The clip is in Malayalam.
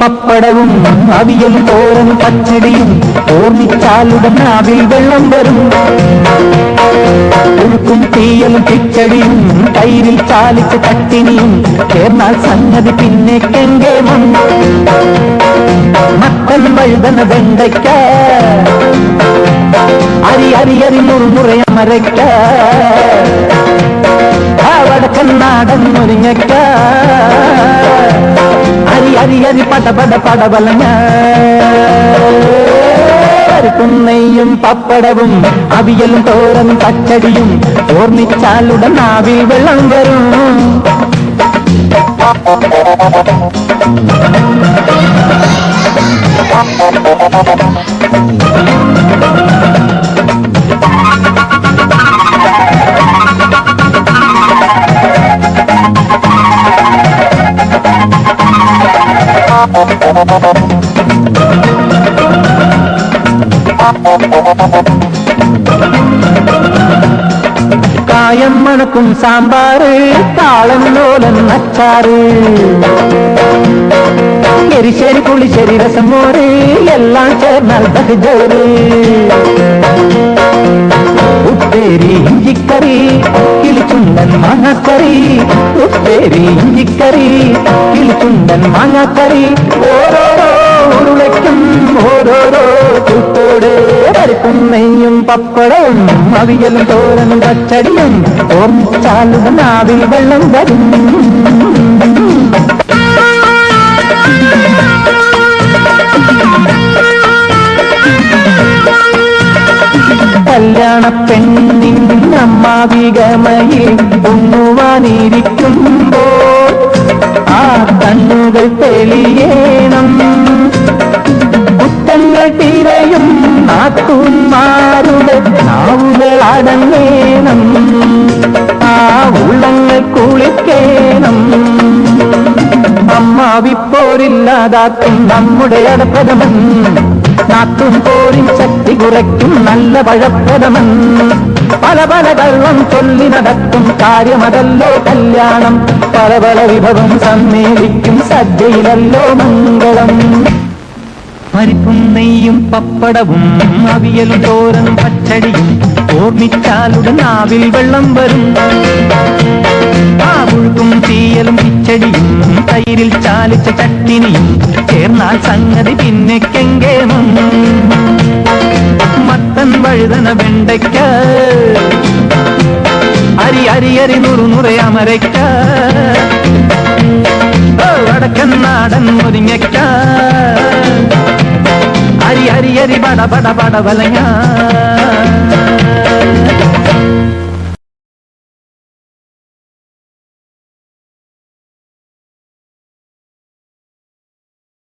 പപ്പടവും അവിയൽ തോരൻ പച്ചടിയും ഓർമ്മിച്ചാലുടൻ നാവിൽ വെള്ളം വരും. ഒഴുക്കും തീയലും കിച്ചടിയും തൈരിൽ ചാലിച്ച് പട്ടിണിയും ചേർന്നാൽ സംഗതി പിന്നെ കെങ്കേമം. മക്കൾ വഴുതന വെണ്ടയ്ക്ക അരി അരി അരി മുറുമുറയ മരയ്ക്ക വടക്കൻ നാടൻ മുരിങ്ങയ്ക്ക. അരി അരി അരി പട പട പടവലങ്ങ പരിപ്പും നെയ്യും പപ്പടവും അവിയലും തോരൻ പച്ചടിയും ഓർമ്മിച്ചാലുടൻ നാവിൽ വെള്ളം വരും காயம் மணக்கும் சாம்பாரு தாளம் நோலன் அச்சாறு. எரிசேரி புளிச்சேரி ரசம் மோரு எல்லாம் சேர்ந்தால் தகுஜோரு உப்பேரி இஞ்சிக்கறி கிளிச்சுள்ளன் மணக்கறி. உப்பேரி இஞ்சிக்கறி കിളിച്ചുണ്ടൻ മാങ്ങാക്കറി. ഓരോരോ ഉരുളയ്ക്കും ഓരോരോ കൂട്ടോട് പരിപ്പും നെയ്യും പപ്പടവും അവിയലും തോരനും പച്ചടിയും ഓർമ്മിച്ചാലും നാവിൽ വെള്ളം വരും. കല്യാണ പെണ്ണിൻ അമ്മാവികമയിൽ ഉണ്ണുവാനിരിക്കുമ്പോൾ നാക്കുമാരുടെ നാവുകൾ ആ ഉള്ളങ്ങൾ കുളിക്കേണം. അമ്മാവിപ്പോരില്ലാതാക്കും നമ്മുടെ അടപ്രഥമൻ. നാത്തും പോരിൻ ശക്തി കുറയ്ക്കും നല്ല പഴപ്രഥമൻ. പല പല കള്ളം ചൊല്ലി നടക്കും കാര്യമതല്ലോ കല്യാണം. പല പല വിഭവം സമ്മേളിക്കും സദ്യയിലല്ലോ മംഗളം. പരിപ്പും നെയ്യും പപ്പടവും അവിയലും തോരനും പച്ചടിയും ഓർമ്മിച്ചാലുടൻ നാവിൽ വെള്ളം വരും. ആ തീയലും പിച്ചടിയും തൈരിൽ ചാലിച്ച ചട്ടിനിയും ചേർന്നാൽ സംഗതി പിന്നെ കെങ്കേമം. മത്തൻ വഴുതന വെണ്ടയ്ക്ക അരി അരി അരി നുറു അമരയ്ക്ക വടക്കൻ നാടൻ മുരിങ്ങയ്ക്ക അരി അരി